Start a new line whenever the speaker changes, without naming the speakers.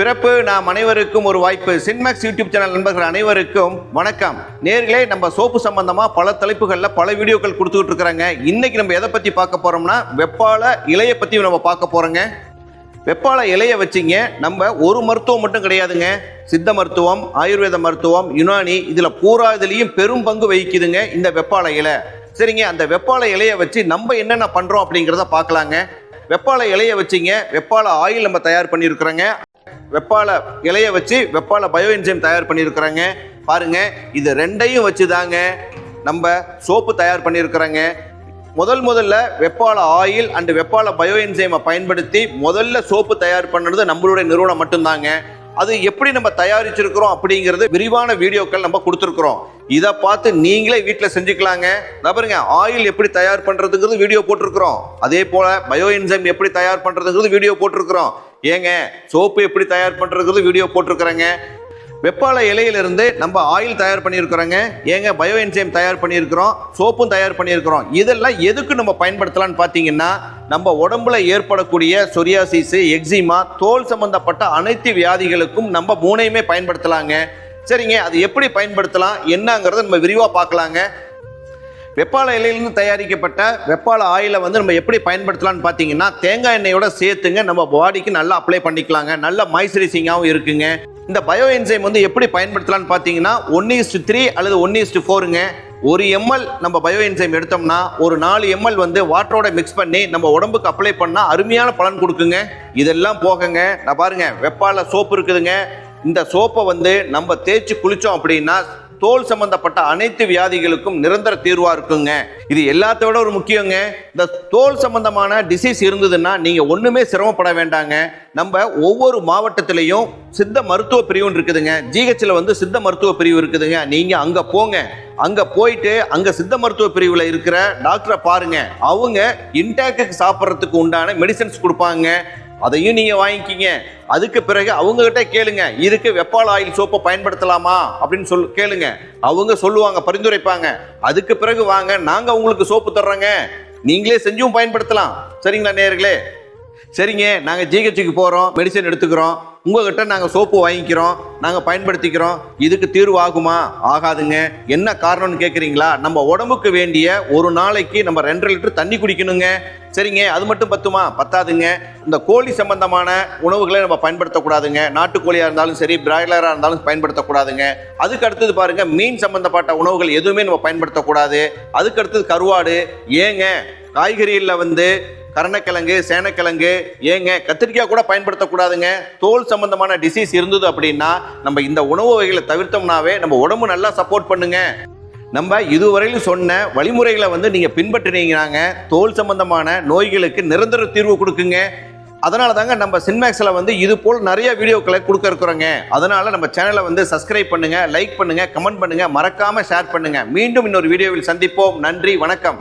பிறப்பு நாம் அனைவருக்கும் ஒரு வாய்ப்பு. சின்மேக்ஸ் யூடியூப் சேனல் நண்பர்கள் அனைவருக்கும் வணக்கம். நேர்களே நம்ம சோப்பு சம்பந்தமா பல தலைப்புகளில் பல வீடியோக்கள் கொடுத்துக்கிட்டு இருக்கிறாங்க. இன்னைக்கு நம்ம எதை பத்தி பார்க்க போறோம்னா வெப்பால இலையை பத்தி நம்ம பார்க்க போறோங்க. வெப்பால இலையை வச்சிங்க. நம்ம ஒரு மருத்துவம் மட்டும் கிடையாதுங்க. சித்த மருத்துவம் ஆயுர்வேத மருத்துவம் யுனானி இதுல பூரா இதுலயும் பெரும் பங்கு வகிக்குதுங்க இந்த வெப்பால இலை. சரிங்க அந்த வெப்பால இலையை வச்சு நம்ம என்னென்ன பண்றோம் அப்படிங்கிறத பார்க்கலாங்க. வெப்பால இலையை வச்சிங்க. வெப்பால ஆயில் நம்ம தயார் பண்ணியிருக்கிறோங்க. வெப்பால இலையை வச்சு வெப்பால பயோ என்ஜைம் தயார் பண்ணியிருக்கிறாங்க. பாருங்க இது ரெண்டையும் வச்சு தாங்க நம்ம சோப்பு தயார் பண்ணியிருக்கிறாங்க. முதல் முதல்ல வெப்பால ஆயில் அண்ட் வெப்பால பயோ என்ஜைமை பயன்படுத்தி முதல்ல சோப்பு தயார் பண்ணுறது நம்மளுடைய நிறுவனம் மட்டும்தாங்க. அது எப்படி நம்ம தயாரிச்சிருக்கிறோம் அப்படிங்கிறது விரிவான வீடியோக்கள் நம்ம கொடுத்துருக்குறோம். இதை பார்த்து நீங்களே வீட்டில் செஞ்சுக்கலாங்க. பாருங்க ஆயில் எப்படி தயார் பண்ணுறதுங்கிறது வீடியோ போட்டிருக்கிறோம். அதே போல் பயோ என்ஜைம் எப்படி தயார் பண்ணுறதுங்கிறது வீடியோ போட்டிருக்கிறோம். ஏங்க சோப்பு எப்படி தயார் பண்ணுறது வீடியோ போட்டிருக்கிறேங்க? வெப்பால இலையிலிருந்து நம்ம ஆயில் தயார் பண்ணியிருக்கிறோங்க. ஏங்க பயோ என்சைம் தயார் பண்ணியிருக்கிறோம் சோப்பும் தயார் பண்ணியிருக்கிறோம். இதெல்லாம் எதுக்கு நம்ம பயன்படுத்தலாம்னு பார்த்தீங்கன்னா நம்ம உடம்புல ஏற்படக்கூடிய சொரியாசிஸு எக்ஸிமா தோல் சம்பந்தப்பட்ட அனைத்து வியாதிகளுக்கும் நம்ம மூணையுமே பயன்படுத்தலாங்க. சரிங்க அது எப்படி பயன்படுத்தலாம் என்னங்கிறத நம்ம விரிவாக பார்க்கலாங்க. வெப்பால இலையிலிருந்து தயாரிக்கப்பட்ட வெப்பால ஆயிலை வந்து நம்ம எப்படி பயன்படுத்தலாம்னு பார்த்தீங்கன்னா தேங்காய் எண்ணெயோட சேர்த்துங்க. நம்ம பாடிக்கு நல்லா அப்ளை பண்ணிக்கலாங்க. நல்ல மாய்ஸ்சரைசிங்காகவும் இருக்குங்க. இந்த பயோ என்சைம் வந்து எப்படி பயன்படுத்தலாம்னு பார்த்தீங்கன்னா ஒன் இஸ்டு த்ரீ அல்லது ஒன் இஸ்டு ஃபோருங்க ஒரு எம்எல் நம்ம பயோ என்சைம் எடுத்தோம்னா ஒரு நாலு எம்எல் வந்து வாட்டரோட மிக்ஸ் பண்ணி நம்ம உடம்புக்கு அப்ளை பண்ணால் அருமையான பலன் கொடுக்குங்க. இதெல்லாம் போகங்க. நான் பாருங்க வெப்பால சோப்பு இருக்குதுங்க. இந்த சோப்பை வந்து நம்ம தேய்ச்சி குளித்தோம் அப்படின்னா தோல் சம்பந்தப்பட்ட அனைத்து வியாதிகளுக்கும் நிரந்தர தீர்வா இருக்குங்க. இது எல்லாத்தோட ஒரு முக்கியங்க. இந்த தோல் சம்பந்தமான டிசீஸ் இருந்ததுன்னா நீங்க ஒண்ணுமே சிரமப்பட வேண்டாங்க. நம்ம ஒவ்வொரு மாவட்டத்திலையும் சித்த மருத்துவ பிரிவு இருக்குதுங்க. ஜிஹெச்ல வந்து சித்த மருத்துவ பிரிவு இருக்குதுங்க. நீங்க அங்க போங்க. அங்க போயிட்டு அங்க சித்த மருத்துவ பிரிவுல இருக்கிற டாக்டரை பாருங்க. அவங்க இன்டேக்கு சாப்பிட்றதுக்கு உண்டான மெடிசன்ஸ் கொடுப்பாங்க. அதையும் நீங்கள் வாங்கிக்கிங்க. அதுக்கு பிறகு அவங்கக்கிட்ட கேளுங்க. இதுக்கு வெப்பால் ஆயில் சோப்பை பயன்படுத்தலாமா? அப்படின்னு சொல் கேளுங்க. அவங்க சொல்லுவாங்க பரிந்துரைப்பாங்க. அதுக்கு பிறகு வாங்க நாங்கள் உங்களுக்கு சோப்பு தர்றோங்க. நீங்களே செஞ்சும் பயன்படுத்தலாம். சரிங்களா நேர்களே சரிங்க நாங்கள் ஜிஹெச்சுக்கு போகிறோம் மெடிசன் எடுத்துக்கிறோம். உங்ககிட்ட நாங்கள் சோப்பு வாங்கிக்கிறோம் நாங்கள் பயன்படுத்திக்கிறோம். இதுக்கு தீர்வு ஆகுமா ஆகாதுங்க. என்ன காரணம்னு கேட்குறீங்களா நம்ம உடம்புக்கு வேண்டிய ஒரு நாளைக்கு நம்ம ரெண்டரை லிட்டர் தண்ணி குடிக்கணுங்க. சரிங்க அது மட்டும் பத்துமா? பத்தாதுங்க. இந்த கோழி சம்பந்தமான உணவுகளை நம்ம பயன்படுத்தக்கூடாதுங்க. நாட்டுக்கோழியாக இருந்தாலும் சரி பிராய்லராக இருந்தாலும் பயன்படுத்தக்கூடாதுங்க. அதுக்கு அடுத்தது பாருங்க மீன் சம்பந்தப்பட்ட உணவுகள் எதுவுமே நம்ம பயன்படுத்தக்கூடாது. அதுக்கு அடுத்தது கருவாடு. ஏங்க காய்கறிகளில் வந்து கருணக்கிழங்கு சேனக்கிழங்கு ஏங்க கத்திரிக்காய் கூட பயன்படுத்தக்கூடாதுங்க. தோல் சம்பந்தமான டிசீஸ் இருந்தது அப்படின்னா நம்ம இந்த உணவு வகைகளை தவிர்த்தோம்னாவே நம்ம உடம்பு நல்லா சப்போர்ட் பண்ணுங்க. நம்ம இதுவரையிலும் சொன்ன வழிமுறைகளை வந்து நீங்கள் பின்பற்றினீங்கனாங்க தோல் சம்பந்தமான நோய்களுக்கு நிரந்தர தீர்வு கொடுக்குங்க. அதனால தாங்க நம்ம சின்மேக்ஸில் வந்து இது போல் நிறைய வீடியோக்களை கொடுக்க இருக்கிறோங்க. அதனால நம்ம சேனலை வந்து சப்ஸ்கிரைப் பண்ணுங்கள் லைக் பண்ணுங்க கமெண்ட் பண்ணுங்கள் மறக்காம ஷேர் பண்ணுங்கள் மீண்டும் இன்னொரு வீடியோவில் சந்திப்போம். நன்றி வணக்கம்.